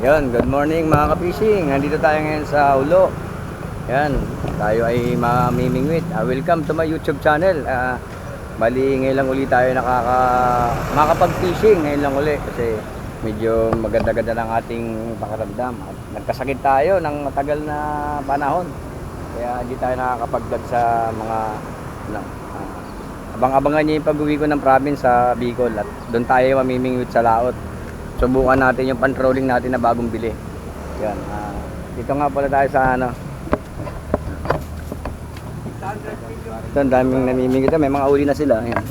Yun, good morning mga ka-fishing. Nandito tayo ngayon sa Ulo. Yan, tayo ay mamimingwit. Uh, welcome to my YouTube channel. Uh, bali, ngayon lang uli tayo nakaka makapag-fishing. Ngayon lang uli kasi medyo maganda-ganda ng ating pakiramdam. At nagkasakit tayo ng matagal na panahon. Kaya hindi tayo nakakapag-vlog sa mga ano, ah, abang-abangan niyo yung pag-uwi ko ng province sa Bicol at doon tayo mamimingwit sa laot subukan natin yung pan-trolling natin na bagong bili. Yan. ah, dito nga pala tayo sa ano. Ito, ang daming namimingit. May mga uli na sila. Yan.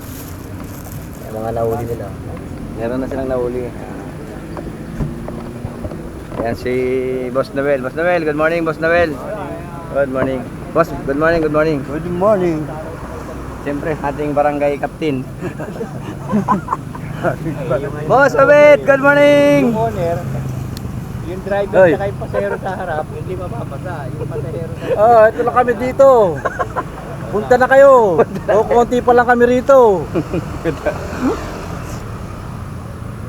May mga nahuli nila. Meron na silang nahuli. Yan si Boss Noel. Boss Noel, good morning, Boss Noel. Good morning. Boss, good morning, good morning. Good morning. Siyempre, ating barangay captain. Boss Obet, good morning! owner, yung driver Oy. yung pasahero sa harap, hindi mapapasa. Yung pasahero sa Ah, ito lang kami dito. Punta na kayo. O, konti pa lang kami rito.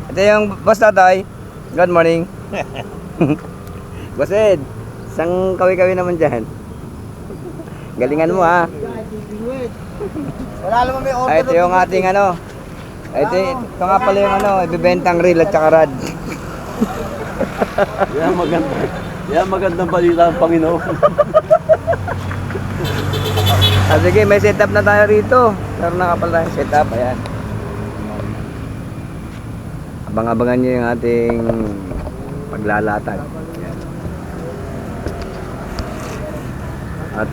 Ito yung boss tatay. Good morning. boss Ed, isang kawi-kawi naman dyan. Galingan mo ha. Wala naman may Ay, ito yung ating ano. Ay, Ito, ito nga pala yung ano, ibibentang reel at saka rad. Yan maganda. Yan magandang balita ang Panginoon. Ah, sige, may setup na tayo rito. Meron na ka pala tayong setup. Ayan. Abang-abangan nyo yung ating paglalatag. Ayan. At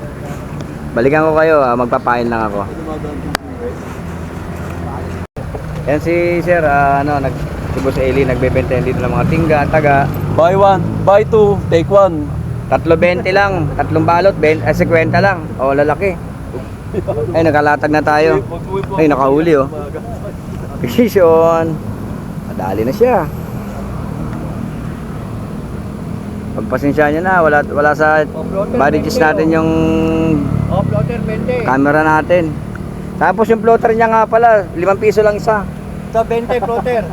balikan ko kayo, ah, magpapain lang ako. Yan si Sir, ah, ano, nag si Boss Eli nagbebenta yan dito ng mga tingga, taga. Buy one, buy two, take one. Tatlo 20 lang, tatlong balot, 20, eh, 50 lang. O, lalaki. Ay, nakalatag na tayo. Ay, nakahuli oh. Precision. Madali na siya. Pagpasensya niya na, wala, wala sa body gist natin yung Oh, floater 20. camera natin. Tapos yung floater niya nga pala, 5 piso lang isa. Sa 20 floater.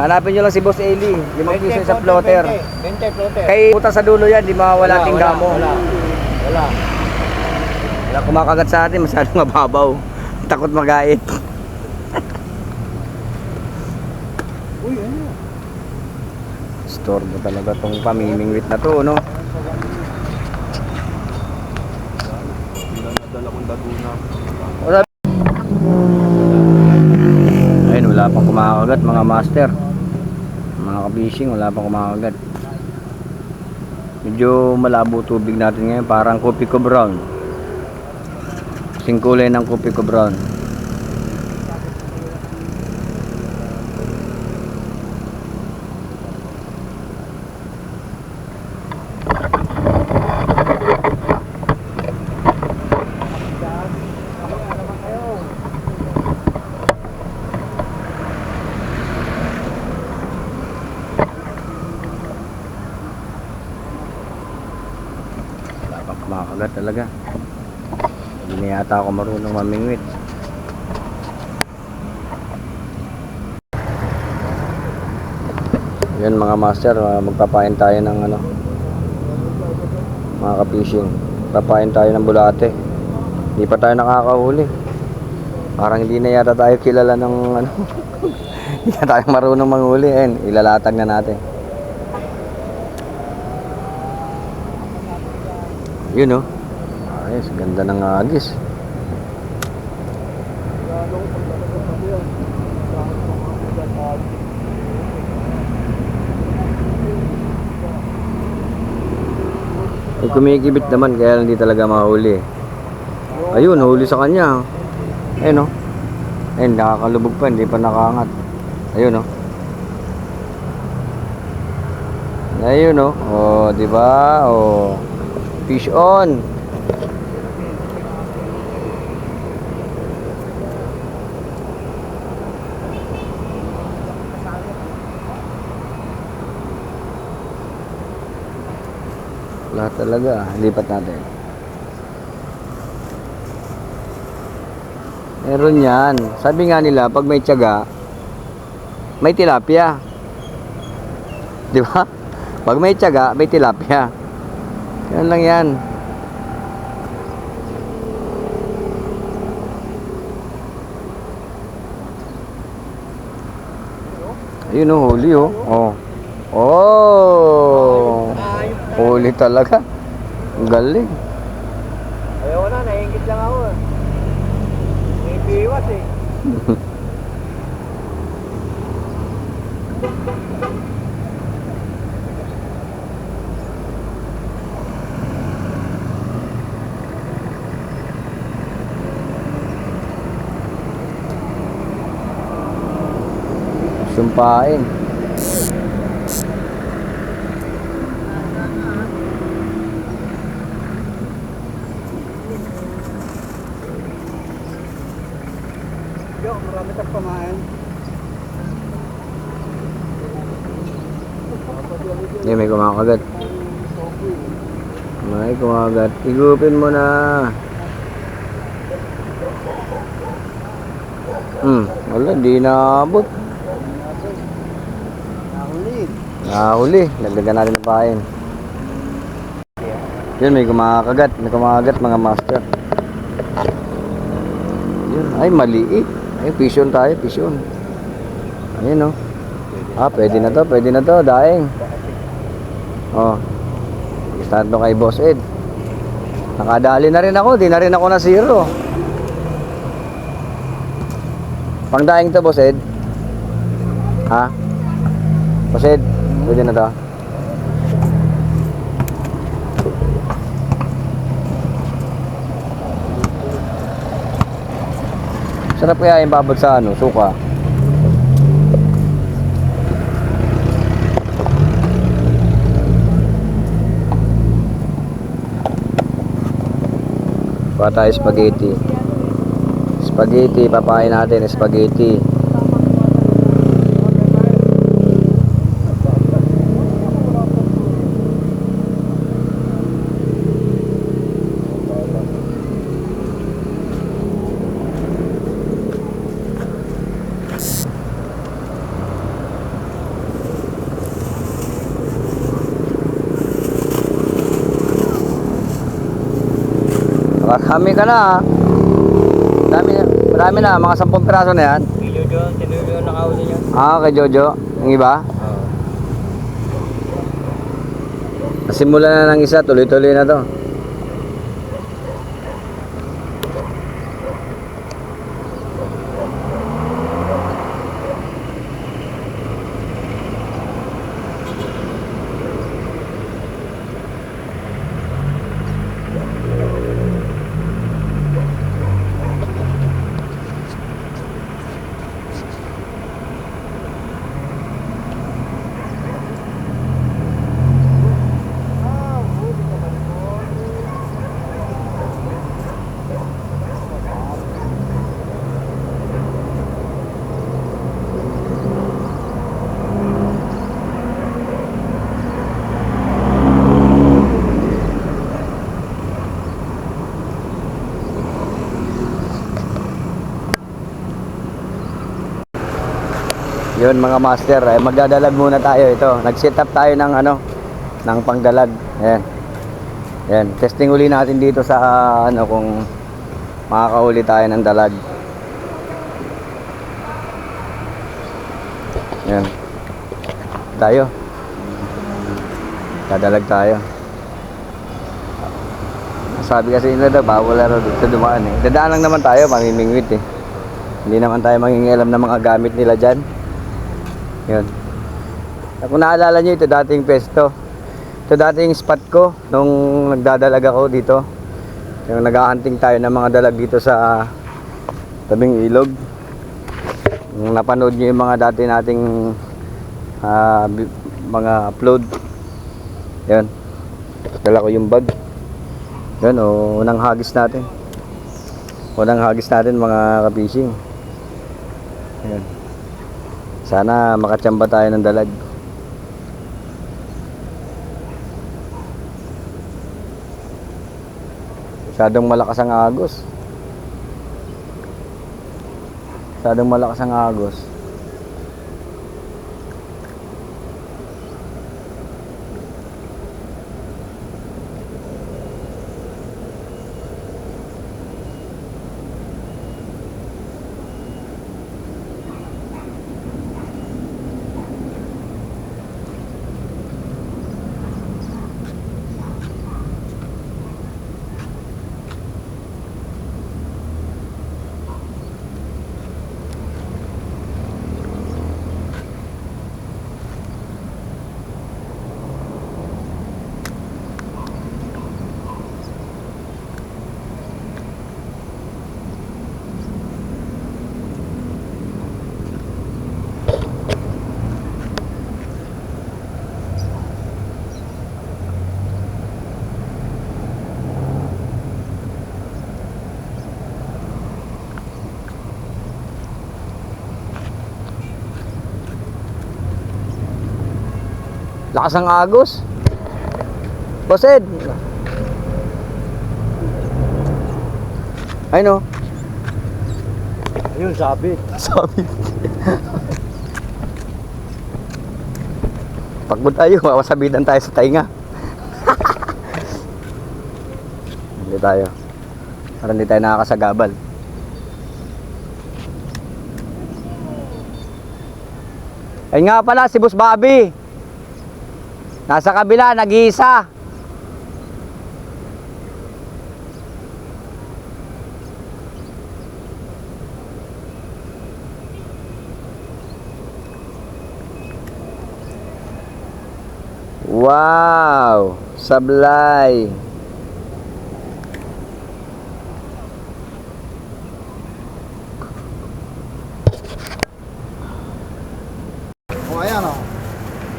Hanapin nyo lang si Boss Eli, 5 piso sa floater. 20 floater. Kay puta sa dulo yan, di mawala tingga mo. Wala. Wala. Wala kumakagat sa atin, masyadong mababaw. Takot magait. Uy, ano? Store mo talaga tong pamimingwit na to, no? Nadala kong daguna. Wala. Ayun, wala pang kumakagat mga master. Mga kabishing, wala pang kumakagat. Medyo malabo tubig natin ngayon, parang kopi ko brown. Kasing kulay ng kopi ko brown. Kumakagat talaga. Hindi na yata ako marunong mamingwit. Yan mga master, ah, magpapain tayo ng ano mga ka-fishing. Papain tayo ng bulate. Hindi pa tayo nakakahuli. Parang hindi na yata tayo kilala ng ano. hindi na tayo marunong manghuli. Ayun, ilalatag na natin. Yun oh. Ayos, ganda ng agis. Ay, kumikibit naman kaya hindi talaga mahuli. Ayun, huli sa kanya. Ayun oh. Ayun, nakakalubog pa, hindi pa nakaangat. Ayun oh. Ayun oh. Oh, di ba? Oh. Fish on. Wala talaga. Lipat natin. Meron yan. Sabi nga nila, pag may tiyaga, may tilapia. Di ba? Pag may tiyaga, may tilapia. Yan lang yan. Ayun oh, huli oh. Oh. Oh. Huli talaga. Ang galing. Ayaw na, nahingit lang ako. eh. May biwas eh. Sumpain. Yo, marami kang pamain. Hindi, may kumakagat. May kumakagat. Igupin mo na. Hmm, wala, di naabot. Nahuli. Nagdagan natin ng pain. Yun, may kumakagat. May kumakagat mga master. Yun, ay maliit. Ay, pisyon tayo, pisyon. Ayun, oh. Ah, pwede na to, pwede na to, daing. Oh. Start to kay Boss Ed. Nakadali na rin ako, di na rin ako na zero. Pangdaing to, Boss Ed. Ha? Boss Ed, pwede na to. Sarap kaya yung babad sa ano, suka. Kuha spaghetti. Spaghetti, papain natin spaghetti. Marami ka na ha. Marami, marami na, mga 10 piraso na yan. Kilo doon, sino yung nakauli niya? Ah, kay Jojo. Yung iba? Oo. Nasimula na ng isa, tuloy-tuloy na to. Yun mga master, eh, magdadalag muna tayo ito. Nag-set up tayo ng ano, ng pangdalag. Ayan. Ayan, testing uli natin dito sa ano kung makakahuli tayo ng dalag. Ayan. Tayo. Dadalag tayo. Sabi kasi nila daw, bawal raw dito dumaan eh. Dadaan lang naman tayo, mamimingwit eh. Hindi naman tayo mangingialam ng mga gamit nila dyan. Yun. Kung naalala nyo, ito dating pesto. Ito dating spot ko nung nagdadalag ako dito. Yung nag-aanting tayo ng mga dalag dito sa tabing ilog. Kung napanood nyo yung mga dati nating bi- mga upload. Yun. Dala ko yung bag. Yun, o, unang hagis natin. Unang hagis natin mga ka-fishing. Yun. Sana makachamba tayo ng dalag. Masyadong malakas ang agos. Masyadong malakas ang agos. Lakas ng agos. Boss Ed. Ay no. Ayun, sabit. Sabi. Takbo tayo, mawasabitan tayo sa tainga. hindi tayo. Para hindi tayo nakakasagabal. Ay nga pala, si Boss Bobby. Nasa kabila, nag-iisa. Wow! Sablay!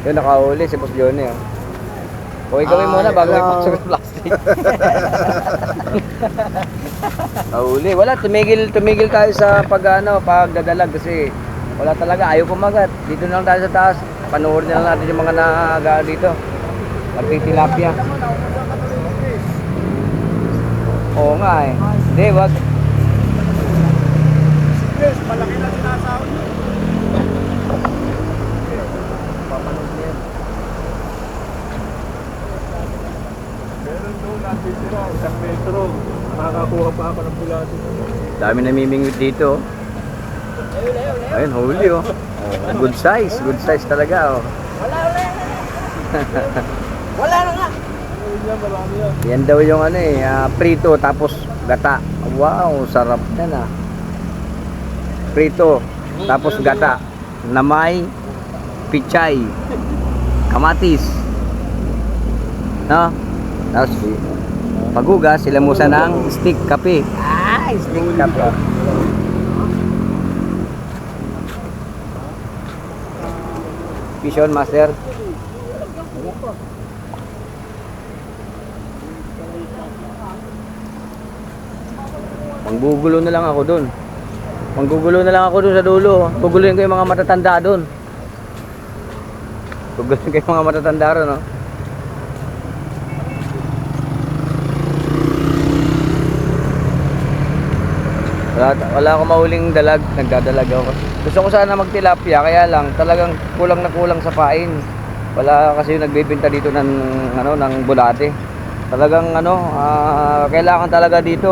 Yun, nakahuli si Boss Johnny. Oh. Okay kami Ay, muna bago hello. ipasok yung plastic. Nakahuli. Wala, tumigil, tumigil tayo sa pag, ano, pagdadalag kasi wala talaga, ayaw kumagat. Dito na lang tayo sa taas. Panoorin na lang natin yung mga naga dito. Nagtitilapia. Oo nga eh. Hindi, wag. Yes, malaki na nyo. Meron doon natin sila, isang metro. Makakakuha pa ako ng bulati. Dami namimingwit dito. oh. Ayun, huli oh. Good size, good size talaga oh. Ayun yan, marami yan. Yan daw yung ano eh, ah, prito tapos gata. Wow, sarap yan ah. Prito tapos gata na may pichay, kamatis. No? Tapos paguga sila musa ng stick kape. Ah, stick kape. Vision Master. Manggugulo na lang ako doon. Manggugulo na lang ako doon sa dulo. Guguluhin ko yung mga matatanda doon. Guguluhin ko yung mga matatanda ron, no? Wala, wala akong mahuling dalag, nagdadalag ako. Gusto ko sana magtilapia, kaya lang talagang kulang na kulang sa pain. Wala kasi yung nagbebenta dito ng ano ng bulate. Talagang ano, ah, kailangan talaga dito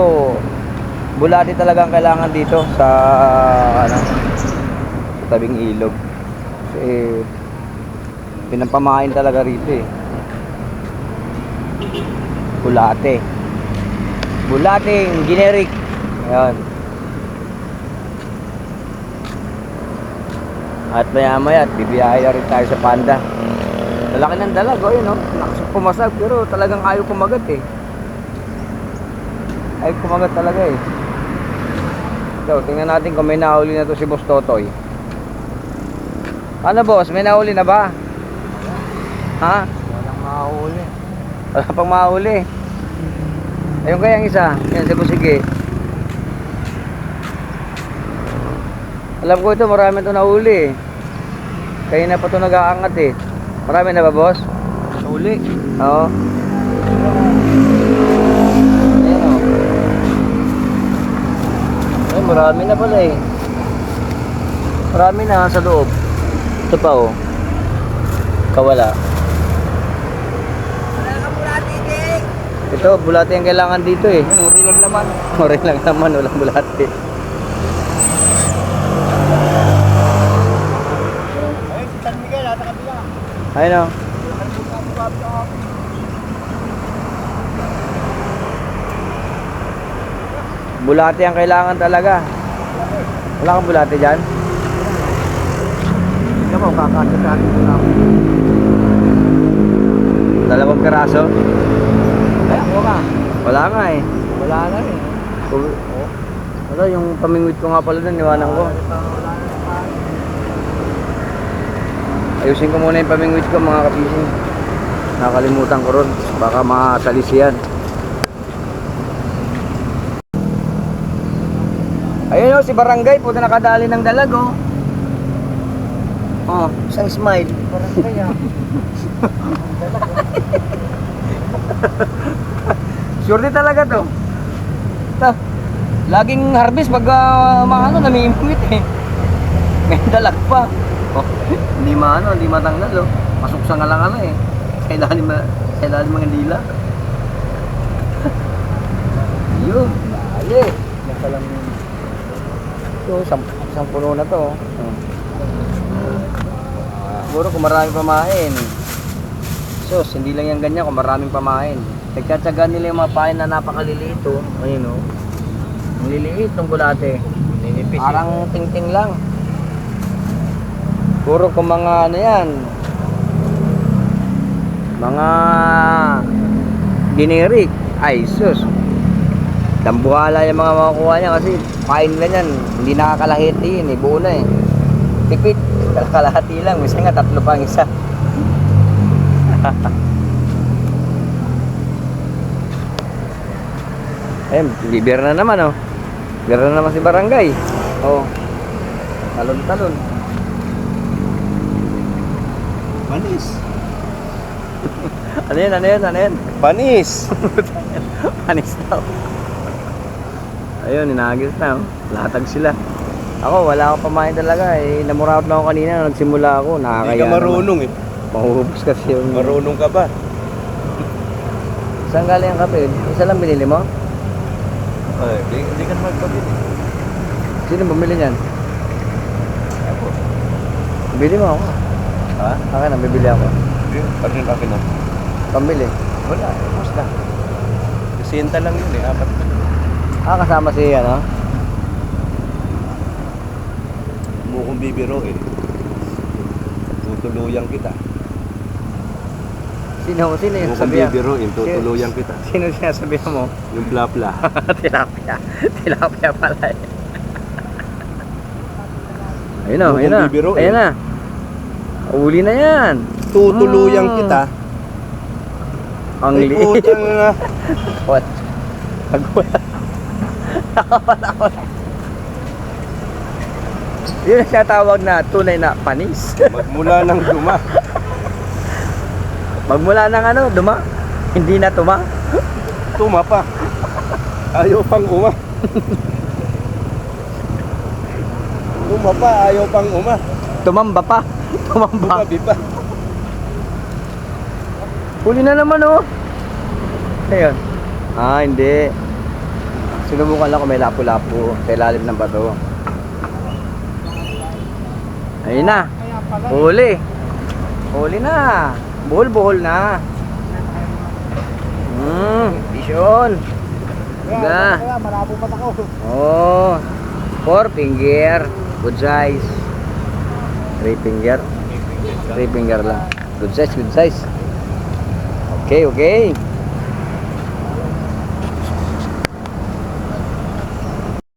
bulati talaga ang kailangan dito sa ano sa tabing ilog. Kasi pinampamain talaga rito eh. Bulate. Bulating generic. Ayan. At maya maya at bibiyahe na rin tayo sa panda. Lalaki ng dalag, oh yun oh. Lakas pumasag pero talagang ayaw kumagat eh. Ayaw kumagat talaga eh. So, tingnan natin kung may nahuli na to si Boss Totoy. Ano boss, may nahuli na ba? Ha? Walang makahuli. Wala pang mahuli. Ayun kaya ang isa. Yan, si Busige. Alam ko ito, marami ito nahuli eh. Kaya na pa ito nag-aangat eh. Marami na ba, boss? Huli. Oo. Ayan o. Ay, marami na pala eh. Marami na sa loob. Ito pa oh. Kawala. Ito, bulate ang kailangan dito eh. Uri lang naman. Mori lang naman, walang bulate. Ayun, si San Miguel, nasa kabila. Ayun o. Bulate ang kailangan talaga. Wala kang bulate dyan? Hindi mo, kakasasali ko na ako. Dalawang? Ay, ako ka. Wala nga eh. Wala na rin. Kung- Wala, yung pamingwit ko nga pala doon, iwanan ko. Ayusin ko muna yung pamingwit ko mga kapising. Nakalimutan ko ron. Baka masalis yan. Ayun o, si Barangay, puto nakadali ng dalag oh. Oh, isang smile. Parang kaya. Sure talaga to. Ta, laging harvest pag uh, maano, namimingwit eh. Ngayon dalag pa. Hindi maano, hindi matanggal oh. Pasok sa ngalang eh. Sa ilalim, ma- sa ilalim mga dila. Yun, dali. Yan palang Ito, isang, isang puno na to. oh. Siguro kung maraming pamain. Sus, hindi lang yan ganyan kung maraming pamain. Nagkatsaga nila yung mga pain na napakaliliit oh. Ayun oh. Ang liliit ng bulate. ninipis. Parang ting-ting lang. Puro kung mga ano yan. Mga generic. Ay, sus. Dambuhala yung mga makukuha niya kasi kain nila yan. Hindi nakakalahiti yun eh. Buo na eh. Tipid. Kalahati lang. Minsan nga tatlo pa ang isa. Ayun, bibir na naman oh. Bibir na naman si barangay. Oh. Talon-talon. Panis. Ano yan, ano yan, ano yan? Panis. Panis daw. Ayun, inagis na oh. Latag sila. Ako, wala akong pamain talaga eh. Namuraot lang ako kanina. Nagsimula ako. Nakakaya Hindi ka naman. marunong eh. Mahuhubos kasi yung... Marunong ka ba? Saan galing ang kape? Isa lang binili mo? Ay, hindi, hindi ka naman pabili. Sino bumili niyan? Ako. Bili mo ako. Ha? Akin na, bibili ako. Hindi, parang akin na. Pambili. Wala, basta. Sinta lang yun eh, apat na. Ah, kasama si ano? Mo kong bibiroin. Tutuluyan kita. Sino, sino Mo yung kong sabihan? bibiroin, tutuluyan kita. Sino sinasabihan mo? Yung bla-bla. tilapia. Tilapia pala eh. Ayun na, Huwag ayun na. mong bibiruin. Ayun na. Uli na yan. Tutuluyan Mm. kita. Ang Ay, liit. putang na. What? Nagwala. Nakawala ko. Yun ang tawag na tunay na panis. Magmula ng duma. Magmula ng ano, duma. Hindi na tuma. Tuma pa. Ayaw pang uma. Tuma pa, ayaw pang uma. Tumamba pa. Tumamba. Bumabi pa. Huli na naman oh. Ayun. Ah, hindi. Sinubukan lang kung may lapu-lapu sa ilalim ng bato. Ayun na. Pala. Huli. Huli na. Buhol-buhol na. Hmm, Ga. kaya marabo pa ako. Oh. Four finger. Good size. Three finger. Three finger lang. Good size, good size. Okay, okay.